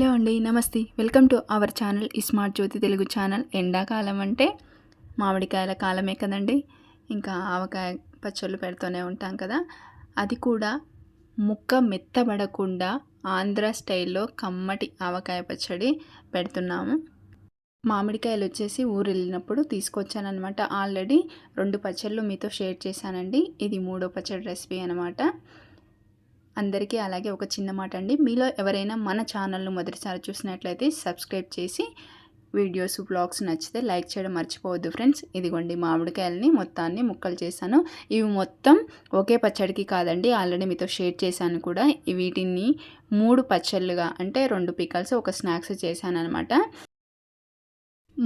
Hello అండి నమస్తే. Welcome to our channel ఈ స్మార్ట్ జ్యోతి తెలుగు ఛానల్. ఎండాకాలం అంటే మామిడికాయల కాలమే కదండి. ఇంకా ఆవకాయ పచ్చళ్ళు పెడుతూనే ఉంటాం కదా. అది కూడా ముక్క మెత్తబడకుండా ఆంధ్ర స్టైల్లో కమ్మటి ఆవకాయ పచ్చడి పెడుతున్నాము. మామిడికాయలు వచ్చేసి ఊరు వెళ్ళినప్పుడు తీసుకొచ్చానమాట ఆల్రెడీ రెండు పచ్చళ్ళు మీతో షేర్ చేశానండి. ఇది మూడో పచ్చడి రెసిపీ అనమాట అందరికీ అలాగే ఒక చిన్న మాట అండి. మీలో ఎవరైనా మన ఛానల్ను మొదటిసారి చూసినట్లయితే సబ్స్క్రైబ్ చేసి వీడియోస్ బ్లాగ్స్ నచ్చితే లైక్ చేయడం మర్చిపోవద్దు ఫ్రెండ్స్. ఇదిగోండి మామిడికాయలని మొత్తాన్ని ముక్కలు చేశాను. ఇవి మొత్తం ఒకే పచ్చడికి కాదండి ఆల్రెడీ మీతో షేర్ చేశాను కూడా. వీటిని మూడు పచ్చళ్ళుగా అంటే రెండు పికల్స్ ఒక స్నాక్స్ చేశాను అనమాట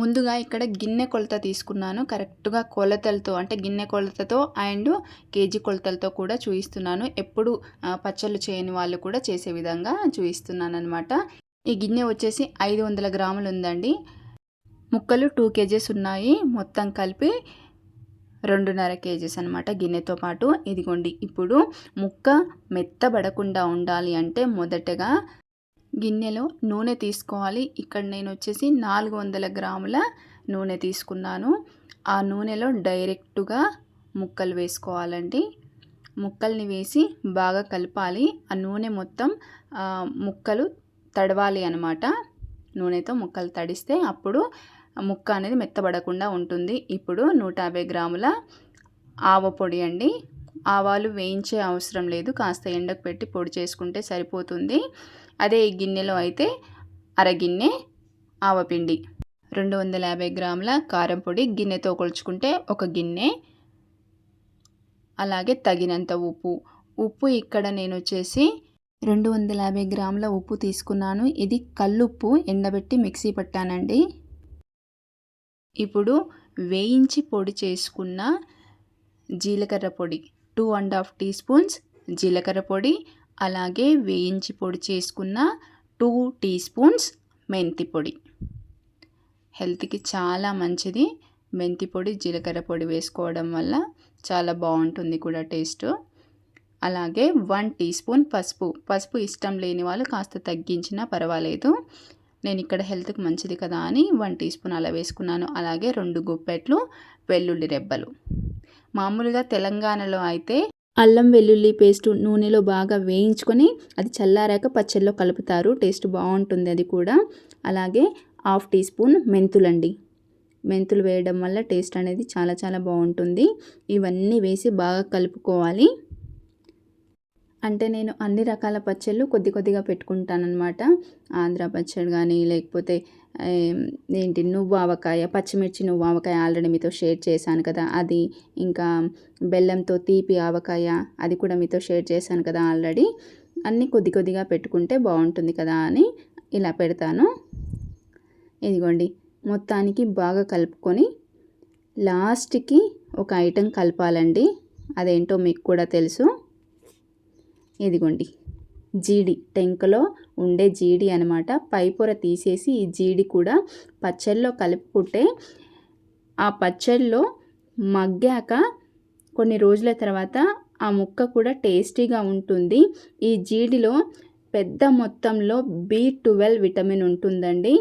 ముందుగా ఇక్కడ గిన్నె కొలత తీసుకున్నాను. కరెక్ట్గా కొలతలతో అంటే గిన్నె కొలతతో అండ్ కేజీ కొలతలతో కూడా చూపిస్తున్నాను ఎప్పుడు పచ్చళ్ళు చేయని వాళ్ళు కూడా చేసే విధంగా చూపిస్తున్నాను అనమాట ఈ గిన్నె వచ్చేసి ఐదు వందల గ్రాములు ఉందండి. ముక్కలు టూ కేజీస్ ఉన్నాయి. మొత్తం కలిపి రెండున్నర కేజీస్ అనమాట గిన్నెతో పాటు. ఇదిగోండి ఇప్పుడు ముక్క మెత్తబడకుండా ఉండాలి అంటే మొదటగా గిన్నెలో నూనె తీసుకోవాలి. ఇక్కడ నేను వచ్చేసి నాలుగు వందల గ్రాముల నూనె తీసుకున్నాను. ఆ నూనెలో డైరెక్టుగా ముక్కలు వేసుకోవాలండి. ముక్కల్ని వేసి బాగా కలపాలి. ఆ నూనె మొత్తం ముక్కలు తడవాలి అనమాట నూనెతో ముక్కలు తడిస్తే అప్పుడు ముక్క అనేది మెత్తబడకుండా ఉంటుంది. ఇప్పుడు నూట యాభై గ్రాముల ఆవ పొడి అండి. ఆవాలు వేయించే అవసరం లేదు. కాస్త ఎండకు పెట్టి పొడి చేసుకుంటే సరిపోతుంది. అదే ఈ గిన్నెలో అయితే అరగిన్నె ఆవపిండి రెండు వందల యాభై గ్రాముల కారం పొడి గిన్నెతో కొలుచుకుంటే ఒక గిన్నె. అలాగే తగినంత ఉప్పు. ఉప్పు ఇక్కడ నేను వచ్చేసి రెండు వందల యాభై గ్రాముల ఉప్పు తీసుకున్నాను. ఇది కల్లుప్పు ఎండబెట్టి మిక్సీ పట్టానండి. ఇప్పుడు వేయించి పొడి చేసుకున్న జీలకర్ర పొడి. Two and half tea spoons జీలకర్ర పొడి అలాగే వేయించి పొడి చేసుకున్న టూ టీ స్పూన్స్ మెంతి పొడి. హెల్త్కి చాలా మంచిది. మెంతి పొడి జీలకర్ర పొడి వేసుకోవడం వల్ల చాలా బాగుంటుంది కూడా టేస్ట్. అలాగే వన్ టీ స్పూన్ పసుపు. పసుపు ఇష్టం లేని వాళ్ళు కాస్త తగ్గించినా పర్వాలేదు. నేను ఇక్కడ హెల్త్కి మంచిది కదా అని వన్ టీ స్పూన్ అలా వేసుకున్నాను. అలాగే రెండు గుప్పెట్లు వెల్లుల్లి రెబ్బలు. మామూలుగా తెలంగాణలో అయితే అల్లం వెల్లుల్లి పేస్ట్ నూనెలో బాగా వేయించుకొని అది చల్లారాక పచ్చళ్ళలో కలుపుతారు. టేస్ట్ బాగుంటుంది అది కూడా. అలాగే హాఫ్ టీ స్పూన్ మెంతులండి. మెంతులు వేయడం వల్ల టేస్ట్ అనేది చాలా చాలా బాగుంటుంది. ఇవన్నీ వేసి బాగా కలుపుకోవాలి. అంటే నేను అన్ని రకాల పచ్చళ్ళు కొద్ది కొద్దిగా పెట్టుకుంటానమాట ఆంధ్ర పచ్చడి కానీ లేకపోతే ఏంటి నువ్వు ఆవకాయ పచ్చిమిర్చి నువ్వు ఆవకాయ ఆల్రెడీ మీతో షేర్ చేశాను కదా అది ఇంకా బెల్లంతో తీపి ఆవకాయ అది కూడా మీతో షేర్ చేశాను కదా ఆల్రెడీ. అన్నీ కొద్ది కొద్దిగా పెట్టుకుంటే బాగుంటుంది కదా అని ఇలా పెడతాను. ఇదిగోండి మొత్తానికి బాగా కలుపుకొని లాస్ట్కి ఒక ఐటెం కలపాలండి. అదేంటో మీకు కూడా తెలుసు. ఇదిగోండి. జీడి టెంకలో ఉండే జీడి అనమాట. పైపొర తీసేసి ఈ జీడి కూడా పచ్చళ్ళలో కలుపుకుంటే ఆ పచ్చళ్ళలో మగ్గాక కొన్ని రోజుల తర్వాత ఆ ముక్క కూడా టేస్టీగా ఉంటుంది. ఈ జీడిలో పెద్ద మొత్తంలో బి ట్వెల్వ్ విటమిన్ ఉంటుందండి.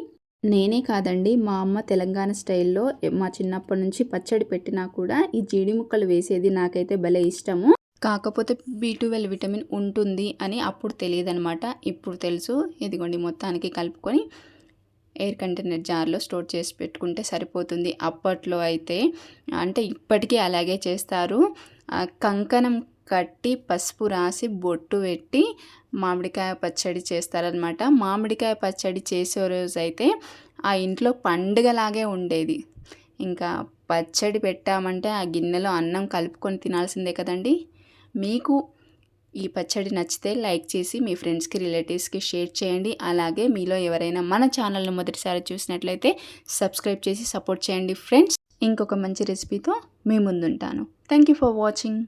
నేనే కాదండి మా అమ్మ తెలంగాణ స్టైల్లో మా చిన్నప్పటి నుంచి పచ్చడి పెట్టినా కూడా ఈ జీడి ముక్కలు వేసేది నాకైతే భలే ఇష్టము. కాకపోతే బీ ట్వెల్వ్ విటమిన్ ఉంటుంది అని అప్పుడు తెలియదు అనమాట ఇప్పుడు తెలుసు. ఇదిగోండి మొత్తానికి కలుపుకొని ఎయిర్ కంటైనర్ జార్లో స్టోర్ చేసి పెట్టుకుంటే సరిపోతుంది. అప్పట్లో అయితే అంటే ఇప్పటికీ అలాగే చేస్తారు. కంకణం కట్టి పసుపు రాసి బొట్టు పెట్టి మామిడికాయ పచ్చడి చేస్తారనమాట. మామిడికాయ పచ్చడి చేసే రోజు అయితే ఆ ఇంట్లో పండుగలాగే ఉండేది. ఇంకా పచ్చడి పెట్టామంటే ఆ గిన్నెలో అన్నం కలుపుకొని తినాల్సిందే కదండి. మీకు ఈ పచ్చడి నచ్చితే లైక్ చేసి మీ ఫ్రెండ్స్కి రిలేటివ్స్కి షేర్ చేయండి. అలాగే మీలో ఎవరైనా మన ఛానల్ను మొదటిసారి చూసినట్లయితే సబ్స్క్రైబ్ చేసి సపోర్ట్ చేయండి ఫ్రెండ్స్. ఇంకొక మంచి రెసిపీతో మీ ముందుంటాను. Thank you for watching.